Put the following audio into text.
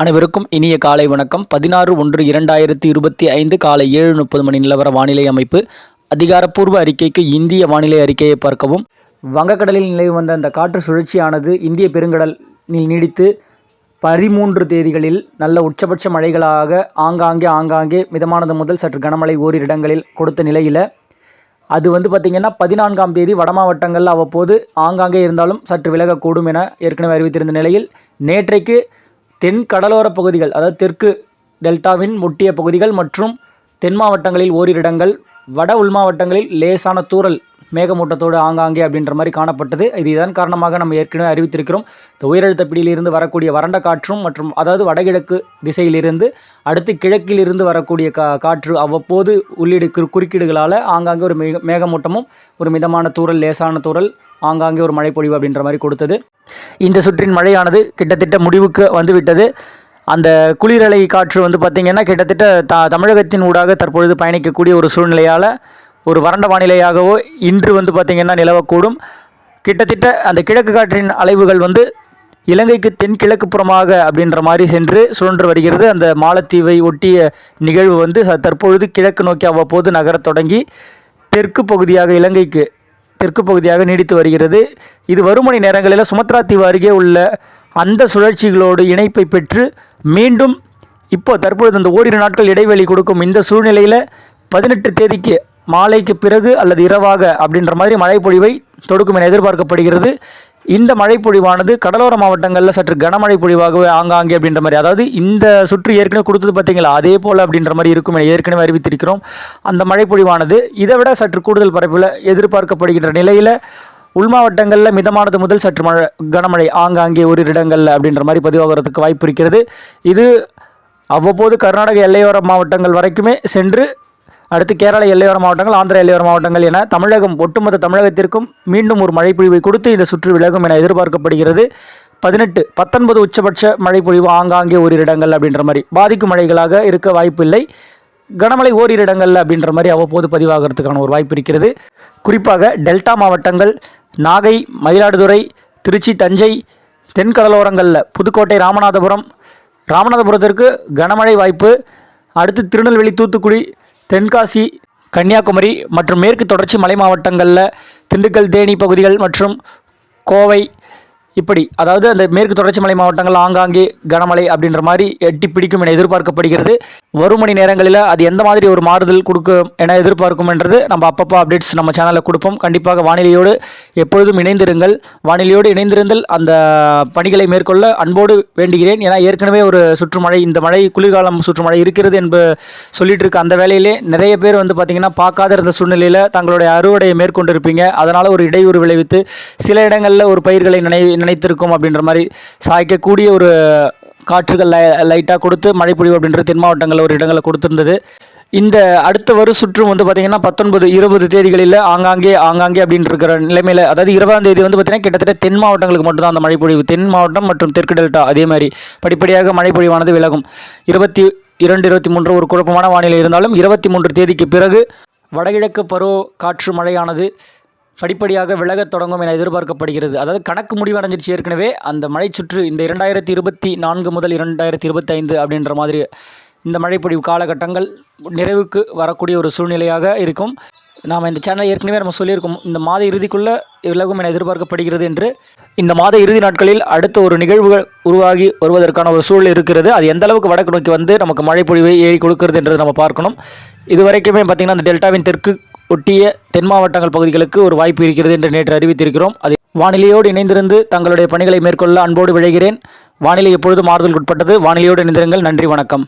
அனைவருக்கும் இனிய காலை வணக்கம். பதினாறு ஒன்று இரண்டாயிரத்தி இருபத்தி ஐந்து காலை ஏழு முப்பது மணி நிலவர வானிலை அமைப்பு. அதிகாரப்பூர்வ அறிக்கைக்கு இந்திய வானிலை அறிக்கையை பார்க்கவும். வங்கக்கடலில் நிலவு வந்த அந்த காற்று சுழற்சியானது இந்திய பெருங்கடலில் நீடித்து பதிமூன்று தேதிகளில் நல்ல உச்சபட்ச மழைகளாக ஆங்காங்கே ஆங்காங்கே மிதமானது முதல் சற்று கனமழை ஓரிரு இடங்களில் கொடுத்த நிலையில் அது வந்து பார்த்திங்கன்னா பதினான்காம் தேதி வட மாவட்டங்களில் அவ்வப்போது ஆங்காங்கே இருந்தாலும் சற்று விலகக்கூடும் என ஏற்கனவே அறிவித்திருந்த நிலையில் நேற்றைக்கு தென் கடலோர பகுதிகள் அதாவது தெற்கு டெல்டாவின் முட்டிய பகுதிகள் மற்றும் தென் மாவட்டங்களில் ஓரிரு இடங்கள் வட உள் மாவட்டங்களில் லேசான தூறல் மேகமூட்டத்தோடு ஆங்காங்கே அப்படின்ற மாதிரி காணப்பட்டது. இது இதன் காரணமாக நம்ம ஏற்கனவே அறிவித்திருக்கிறோம். இந்த உயரழுத்த பிடியிலிருந்து வரக்கூடிய வறண்ட காற்றும் மற்றும் அதாவது வடகிழக்கு திசையிலிருந்து அடுத்து கிழக்கிலிருந்து வரக்கூடிய கா காற்று அவ்வப்போது உள்ளீடு குறுக்கீடுகளால் ஆங்காங்கே ஒரு மேக மேகமூட்டமும் ஒரு மிதமான தூறல் லேசான தூரல் ஆங்காங்கே ஒரு மழைப்பொழிவு அப்படின்ற மாதிரி கொடுத்தது. இந்த சுற்றின் மழையானது கிட்டத்தட்ட முடிவுக்கு வந்துவிட்டது. அந்த குளிரலை காற்று வந்து பார்த்திங்கன்னா கிட்டத்தட்ட த தமிழகத்தின் ஊடாக தற்பொழுது பயணிக்கக்கூடிய ஒரு சூழ்நிலையால் ஒரு வறண்ட வானிலையாகவோ இன்று வந்து பார்த்திங்கன்னா நிலவக்கூடும். கிட்டத்தட்ட அந்த கிழக்கு காற்றின் அலைவுகள் வந்து இலங்கைக்கு தென்கிழக்கு புறமாக அப்படின்ற மாதிரி சென்று சுழன்று வருகிறது. அந்த மாலத்தீவை ஒட்டிய நிகழ்வு வந்து தற்பொழுது கிழக்கு நோக்கி அவ்வப்போது நகரத் தொடங்கி தெற்கு பகுதியாக இலங்கைக்கு தெற்கு பகுதியாக நீடித்து வருகிறது. இது வரும் மணி நேரங்களில் சுமத்ரா தீவு அருகே உள்ள அந்த சுழற்சிகளோடு இணைப்பை பெற்று மீண்டும் இப்போ தற்பொழுது அந்த ஓரிரு நாட்கள் இடைவெளி கொடுக்கும் இந்த சூழ்நிலையில் பதினெட்டு தேதிக்கு மாலைக்கு பிறகு அல்லது இரவாக அப்படின்ற மாதிரி மழைப்பொழிவை தொடுக்கும் என எதிர்பார்க்கப்படுகிறது. இந்த மழைப்பொழிவானது கடலோர மாவட்டங்களில் சற்று கனமழை பொழிவாகவே ஆங்காங்கே அப்படின்ற மாதிரி அதாவது இந்த சுற்று ஏற்கனவே கொடுத்தது பார்த்தீங்களா? அதே போல் அப்படின்ற மாதிரி இருக்கும் என ஏற்கனவே அறிவித்திருக்கிறோம். அந்த மழைப்பொழிவானது இதை விட சற்று கூடுதல் பரப்பில் எதிர்பார்க்கப்படுகின்ற நிலையில் உள் மாவட்டங்களில் மிதமானது முதல் சற்று மழை கனமழை ஆங்காங்கே ஒரு இடங்களில் அப்படின்ற மாதிரி பதிவாகிறதுக்கு வாய்ப்பு இருக்கிறது. இது அவ்வப்போது கர்நாடக எல்லையோர மாவட்டங்கள் வரைக்குமே சென்று அடுத்து கேரள எல்லையோர மாவட்டங்கள் ஆந்திர எல்லையோர மாவட்டங்கள் என தமிழகம் ஒட்டுமொத்த தமிழகத்திற்கும் மீண்டும் ஒரு மழைப்பொழிவை கொடுத்து இந்த சுற்று விலகும் என எதிர்பார்க்கப்படுகிறது. பதினெட்டு பத்தொன்பது உச்சபட்ச மழைப்பொழிவு ஆங்காங்கே ஓரிரு இடங்கள் அப்படின்ற மாதிரி. பாதிக்கும் மழைகளாக இருக்க வாய்ப்பில்லை. கனமழை ஓரிரு அப்படின்ற மாதிரி அவ்வப்போது பதிவாகிறதுக்கான ஒரு வாய்ப்பு இருக்கிறது. குறிப்பாக டெல்டா மாவட்டங்கள் நாகை மயிலாடுதுறை திருச்சி தஞ்சை தென்கடலோரங்களில் புதுக்கோட்டை ராமநாதபுரம். ராமநாதபுரத்திற்கு கனமழை வாய்ப்பு. அடுத்து திருநெல்வேலி தூத்துக்குடி தென்காசி கன்னியாகுமரி மற்றும் மேற்கு தொடர்ச்சி மலை மாவட்டங்களில் திண்டுக்கல் தேனி பகுதிகள் மற்றும் கோவை இப்படி அதாவது அந்த மேற்கு தொடர்ச்சி மலை மாவட்டங்கள் ஆங்காங்கே கனமழை அப்படின்ற மாதிரி எட்டி பிடிக்கும் என எதிர்பார்க்கப்படுகிறது. வரும் மணி நேரங்களில் அது எந்த மாதிரி ஒரு மாறுதல் கொடுக்கும் என எதிர்பார்க்கும் என்றது நம்ம அப்பப்போ அப்டேட்ஸ் நம்ம சேனலில் கொடுப்போம். கண்டிப்பாக வானிலையோடு எப்பொழுதும் இணைந்திருங்கள். வானிலையோடு இணைந்திருந்தால் அந்த பணிகளை மேற்கொள்ள அன்போடு வேண்டுகிறேன். ஏன்னா ஏற்கனவே ஒரு சுற்றுமழை இந்த மழை குளிர்காலம் சுற்றுமழை இருக்கிறது என்று சொல்லிட்டு இருக்க அந்த வேலையிலே நிறைய பேர் வந்து பார்த்திங்கன்னா பார்க்காத இருந்த சூழ்நிலையில் தங்களுடைய அறுவடையை மேற்கொண்டிருப்பீங்க. அதனால் ஒரு இடையூறு விளைவித்து சில இடங்களில் ஒரு பயிர்களை நினை நினைத்திருக்கும் அப்படின்ற மாதிரி சாய்க்கக்கூடிய ஒரு காற்றுகள் லை லைட்டாக கொடுத்து மழை பொழிவு அப்படின்ற தென் மாவட்டங்களில் ஒரு இடங்களில் கொடுத்துருந்தது. இந்த அடுத்த வரும் சுற்றும் வந்து பார்த்திங்கன்னா பத்தொன்பது இருபது தேதிகளில் ஆங்காங்கே ஆங்காங்கே அப்படின்னு இருக்கிற நிலைமையில் அதாவது இருபதாம் தேதி வந்து பார்த்திங்கன்னா கிட்டத்தட்ட தென் மாவட்டங்களுக்கு மட்டும்தான் அந்த மழைப்பொழிவு தென் மாவட்டம் மற்றும் தெற்கு டெல்டா அதே மாதிரி படிப்படியாக மழைப்பொழிவானது விலகும். இருபத்தி இரண்டு இருபத்தி மூன்று ஒரு குழப்பமான வானிலை இருந்தாலும் இருபத்தி மூன்று தேதிக்கு பிறகு வடகிழக்கு பருவ காற்று மழையானது. படிப்படியாக விலகத் தொடங்கும் என எதிர்பார்க்கப்படுகிறது. அதாவது கணக்கு முடிவடைஞ்சிருச்சு ஏற்கனவே. அந்த மழை சுற்று இந்த இரண்டாயிரத்தி இருபத்தி நான்கு முதல் இரண்டாயிரத்தி இருபத்தைந்து அப்படின்ற மாதிரி இந்த மழைப்பொழிவு காலகட்டங்கள் நிறைவுக்கு வரக்கூடிய ஒரு சூழ்நிலையாக இருக்கும். நாம் இந்த சேனலை ஏற்கனவே நம்ம சொல்லியிருக்கோம். இந்த மாத இறுதிக்குள்ளே விலகும் என எதிர்பார்க்கப்படுகிறது என்று. இந்த மாத இறுதி நாட்களில் அடுத்த ஒரு நிகழ்வுகள் உருவாகி வருவதற்கான ஒரு சூழல் இருக்கிறது. அது எந்த அளவுக்கு வடக்கு நோக்கி வந்து நமக்கு மழைப்பொழிவை ஏறி கொடுக்கிறது என்று நம்ம பார்க்கணும். இது வரைக்குமே பார்த்திங்கன்னா அந்த டெல்டாவின் தெற்கு ஒட்டிய தென் மாவட்டங்கள் பகுதிகளுக்கு ஒரு வாய்ப்பு இருக்கிறது என்று நேற்று அறிவித்திருக்கிறோம். அது வானிலையோடு இணைந்திருந்து தங்களுடைய பணிகளை மேற்கொள்ள அன்போடு விழைகிறேன். வானிலை எப்பொழுதும் மாறுதலுக்குட்பட்டது வானிலையோடு இணைந்திருங்கள். நன்றி வணக்கம்.